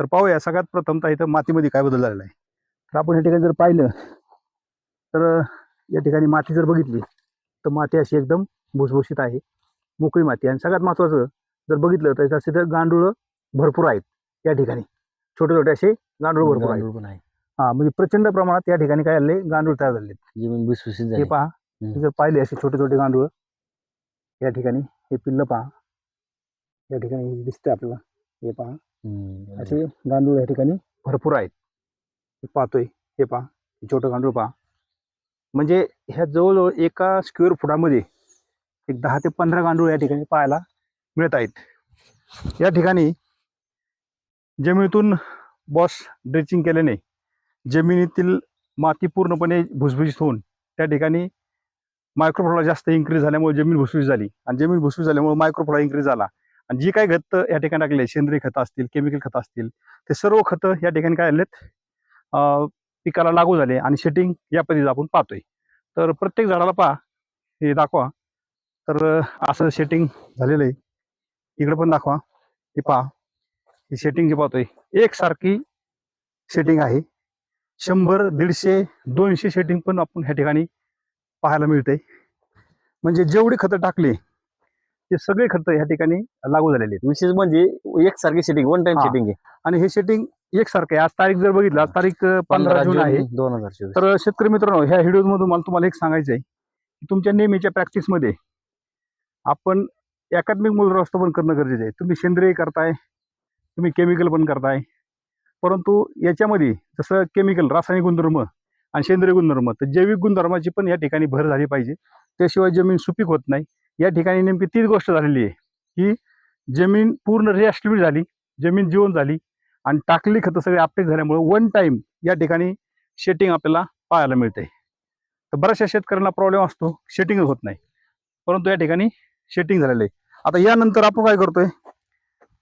तर पाहूया. सगळ्यात प्रथमतः इथं मातीमध्ये काय बदल झालेला आहे? तर आपण या ठिकाणी जर पाहिलं तर या ठिकाणी माती जर बघितली तर माती अशी एकदम भुसभुशीत आहे. मोकळी माती. आणि सगळ्यात महत्त्वाचं जर बघितलं तर तिथं गांडूळ भरपूर आहेत या ठिकाणी. छोटे छोटे असे गांडूळ भरपूर आहेत. हा म्हणजे प्रचंड प्रमाणात या ठिकाणी काय झाले गांडूळ तयार झाले जमीन भुसभुशीत हे पहा. जर पाहिले असे छोटे छोटे गांडूळ या ठिकाणी हे पिल्लं पहा. या ठिकाणी दिसतंय आपल्याला. हे पहा. हम्म, असे गांडूळ या ठिकाणी भरपूर आहेत. हे पाहतोय. हे पहा. हे छोटं गांडूळ पहा. म्हणजे ह्या जवळजवळ एका स्क्वेअर फुटामध्ये एक दहा ते पंधरा गांडूळ या ठिकाणी पाहायला मिळत आहेत. या ठिकाणी जमिनीतून बॉस ड्रेचिंग केल्याने जमिनीतील माती पूर्णपणे भुसभुशीत होऊन त्या ठिकाणी मायक्रोफ्लोरा जास्त इन्क्रीज झाल्यामुळे जमीन भुसभुशीत झाली. आणि जमीन भुसभुशीत झाल्यामुळे मायक्रोफ्लोरा इन्क्रीज झाला. आणि जी काही खतं या ठिकाणी टाकले सेंद्रिय खतं असतील केमिकल खतं असतील ते सर्व खतं या ठिकाणी काय आलेत पिकाला लागू झाले आणि शेटिंग या पद्धतीचं आपण पाहतोय. तर प्रत्येक झाडाला पहा हे दाखवा. तर असं शेटिंग झालेलं आहे. इकडे पण दाखवा. हे पहा. ही शेटिंग जे पाहतोय एकसारखी शेटिंग आहे. शंभर दीडशे दोनशे शेटिंग पण आपण ह्या ठिकाणी पाहायला मिळते म्हणजे जेवढी खतं टाकली ते सगळे खतं ह्या ठिकाणी लागू झालेले आहेत. विशेष म्हणजे एकसारखी सेटिंग वन टाइम हा. सेटिंग आहे. आणि हे शेटिंग एकसारखं आहे. आज तारीख जर बघितलं आज तारीख पंधरा जून आहे. दोन हजार चोवीस. तर शेतकरी मित्रांनो ह्या व्हिडिओ मधून मला तुम्हाला एक सांगायचं आहे की तुमच्या नेहमीच्या प्रॅक्टिसमध्ये आपण एकात्मिक मूलव्यवस्थापन करणं गरजेचं आहे. तुम्ही सेंद्रिय करताय तुम्ही केमिकल पण करताय. परंतु याच्यामध्ये जसं केमिकल रासायनिक गुणधर्म आणि सेंद्रिय गुणधर्म तर जैविक गुणधर्माची पण या ठिकाणी भर झाली पाहिजे. त्याशिवाय जमीन सुपीक होत नाही. या ठिकाणी नेमकी तीच गोष्ट झालेली आहे. की जमीन पूर्ण रिॲक्टिव्ह झाली जमीन जीवन झाली आणि टाकली खतं सगळे आपटेक झाल्यामुळे वन टाईम या ठिकाणी शेटिंग आपल्याला पाहायला मिळते तर बऱ्याचशा शेतकऱ्यांना प्रॉब्लेम असतो शेटिंगच होत नाही. परंतु या ठिकाणी शेटिंग झालेलं आहे. आता यानंतर आपण काय करतोय?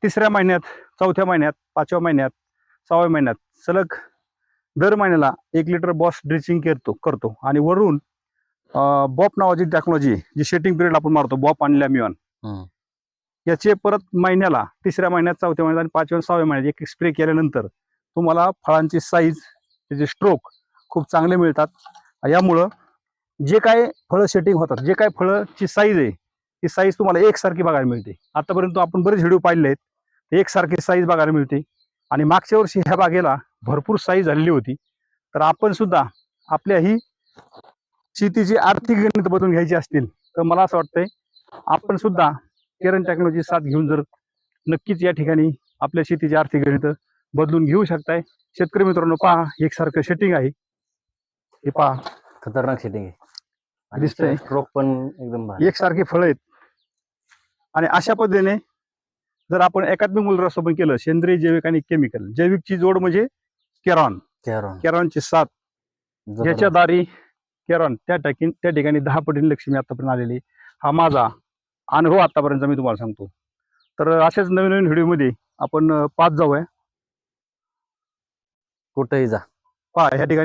तिसऱ्या महिन्यात चौथ्या महिन्यात पाचव्या महिन्यात सहाव्या महिन्यात सलग दर महिन्याला एक लिटर बॉस ड्रिचिंग करतो करतो. आणि वरून बॉप नावाची टेक्नॉलॉजी जी शेटिंग पिरियड आपण मारतो बॉप आणि लॅमिऑन. याचे परत महिन्याला तिसऱ्या महिन्यात चौथ्या महिन्यात आणि पाचव्या सहाव्या महिन्यात एक स्प्रे केल्यानंतर तुम्हाला फळांची साईज त्याचे स्ट्रोक खूप चांगले मिळतात. यामुळं जे काय फळं सेटिंग होतात जे काय फळंची साईज आहे ती साईज तुम्हाला एकसारखी बघायला मिळते. आतापर्यंत आपण बरेच व्हिडिओ पाहिले आहेत एकसारखी साईज बघायला मिळते. आणि मागच्या वर्षी ह्या बागेला भरपूर साईज झालेली होती. तर आपण सुद्धा आपल्या ही शेतीची आर्थिक गणित बदलून घ्यायची असतील तर मला असं वाटतंय आपण सुद्धा केरन टेक्नॉलॉजी साथ घेऊन जर नक्कीच या ठिकाणी आपल्या शेतीची आर्थिक गणित बदलून घेऊ शकताय. शेतकरी मित्रांनो पहा एकसारखं शेटिंग आहे. हे पहा. खतरनाक सेटिंग आहे. दिसतंय. स्ट्रोक पण एकदम एकसारखे फळं आहेत. आणि अशा पद्धतीने जर आपण एकात्मिक मूलव्यवस्थापन केलं सेंद्रिय जैविक आणि केमिकल जैविकची जोड म्हणजे केरॉन. केरॉन. केरॉनची साथ. ज्याच्या दारी केरॉन त्या टाकी त्या ठिकाणी दहा पटीने लक्ष्मी आतापर्यंत आलेली हा माझा अनुभव आतापर्यंत मी तुम्हाला सांगतो. तर अशाच नवीन नवीन व्हिडिओमध्ये आपण पाच जाऊया. कुठेही जा. पहा ह्या ठिकाणी